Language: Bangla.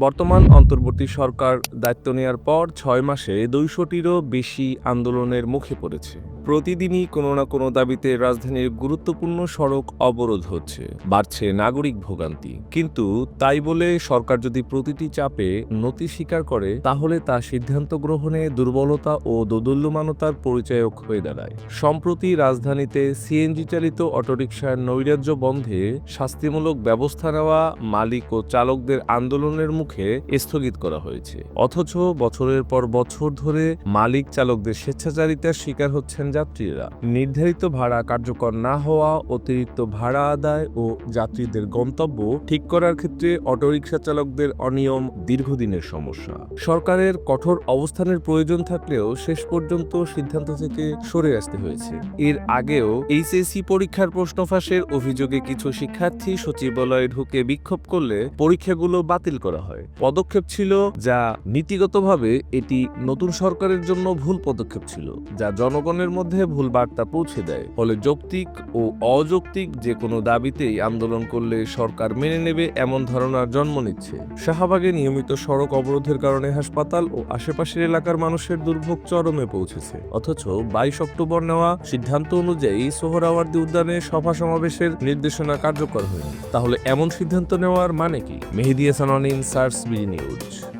বর্তমান অন্তর্বর্তী সরকার দায়িত্ব নেওয়ার পর ছয় মাসে দুইশোটিরও বেশি আন্দোলনের মুখে পড়েছে। প্রতিদিনই কোনো না কোনো দাবিতে রাজধানীর গুরুত্বপূর্ণ সড়ক অবরোধ হচ্ছে। বাড়ছে নাগরিক ভোগান্তি। কিন্তু তাই বলে সরকার যদি প্রতিটি চাপে নতি স্বীকার করে, তাহলে তা সিদ্ধান্ত গ্রহণে দুর্বলতা ও দোদুল্যমানতার পরিচায়ক হয়ে দাঁড়ায়। সম্প্রতি রাজধানীতে সিএনজি চালিত অটোরিকশার নৈরাজ্য বন্ধে শাস্তিমূলক ব্যবস্থা নেওয়া মালিক ও চালকদের আন্দোলনের মুখে স্থগিত করা হয়েছে। অথচ বছরের পর বছর ধরে মালিক চালকদের স্বেচ্ছাচারিতার শিকার হচ্ছেন যাত্রীরা নির্ধারিত ভাড়া কার্যকর না হওয়া, অতিরিক্ত ভাড়া আদায় ও যাত্রীদের গন্তব্য ঠিক করার ক্ষেত্রে অটোরিকশা চালকদের অনিয়ম দীর্ঘদিনের সমস্যা। সরকারের কঠোর অবস্থানের প্রয়োজন থাকলেও শেষ পর্যন্ত সিদ্ধান্ত থেকে সরে আসতে হয়েছে। এর আগেও এইচএসসি পরীক্ষার প্রশ্ন ফাঁসের অভিযোগে কিছু শিক্ষার্থী সচিবালয়ে ঢুকে বিক্ষোভ করলে পরীক্ষাগুলো বাতিল করা হয়। পদক্ষেপ ছিল যা নীতিগতভাবে এটি নতুন সরকারের জন্য ভুল পদক্ষেপ ছিল, যা জনগণের মধ্যে ভুল বার্তা পৌঁছে দেয়। ফলে যৌক্তিক ও অযৌক্তিক যে কোনো দাবিতেই আন্দোলন করলে সরকার মেনে নেবে এমন ধারণার জন্ম নিচ্ছে। শাহবাগে নিয়মিত সড়ক অবরোধের কারণে হাসপাতাল ও আশেপাশের এলাকার মানুষের দুর্ভোগ চরমে পৌঁছেছে। অথচ বাইশ অক্টোবর নেওয়া সিদ্ধান্ত অনুযায়ী সোহরাওয়ার্দী উদ্যানে সভা সমাবেশের নির্দেশনা কার্যকর হয়নি। তাহলে এমন সিদ্ধান্ত নেওয়ার মানে কি? মেহেদি হাসান অনিন সার্স বি নিউজ।